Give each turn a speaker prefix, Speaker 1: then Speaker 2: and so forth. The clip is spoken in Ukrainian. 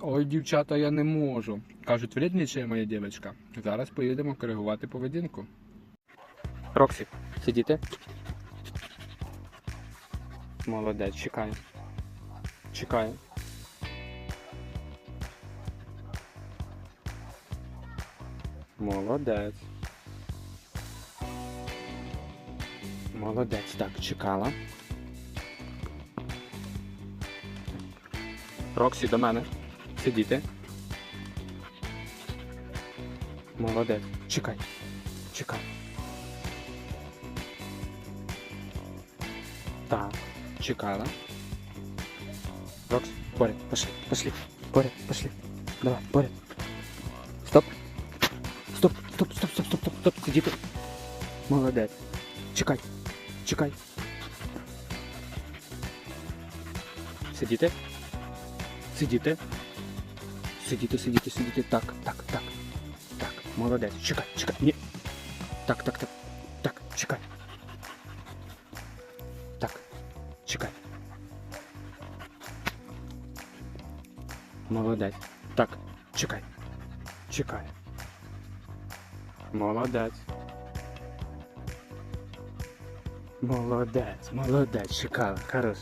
Speaker 1: Ой, дівчата, я не можу. Кажуть, вреднічає моя дівчинка. Зараз поїдемо коригувати поведінку. Роксі, сидіти. Молодець, чекаю. Чекаю. Молодець. Молодець, так, чекала. Роксі до мене. Сидіти. Молодець. Чекай. Чекай. Так, чекала. Рокс, поряд, пошли, пошли. Поряд, пошли. Давай, поряд. Стоп. Стоп, стоп, стоп, стоп, стоп, стоп, стоп. Сидіти. Молодець. Чекай. Чекай. Сидіти. Сидіти. Сидіти, сидіти, сидіти. Так, так, так. Так, молодець. Чекай, чекай. Ні. Так, так, так. Так, чекай. Так, чекай. Молодець. Так, чекай. Чекай. Молодець. Молодець, молодець, чекала, хорош.